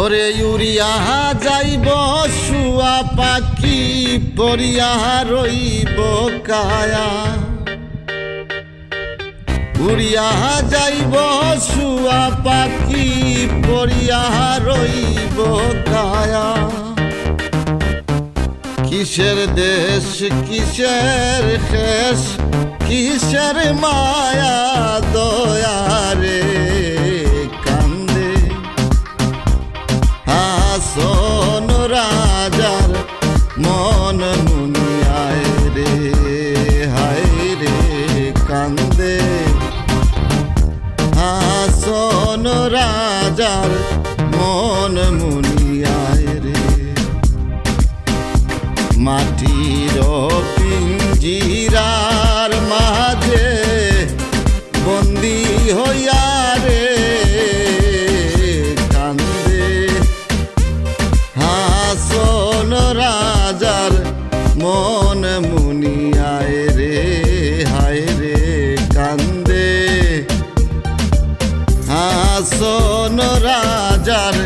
ওরে ইউরিয়া, যাইব শুয়া পাখি পরিয়া রইব কায়া। উড়িয়া যাইব শুয়া পাখি পরিয়া রইব কায়া। কিসের দেশ, কিসের শেষ, কিসের মায়া হাসন রাজার মন মুনিয়ায় রে, হায় রে কান্দে। হাসন রাজার মন মুনিয়ায় রে। মাটির পিঞ্জিরার মন মুনি আয় রে হায় রে কান্দে। হাসন রাজার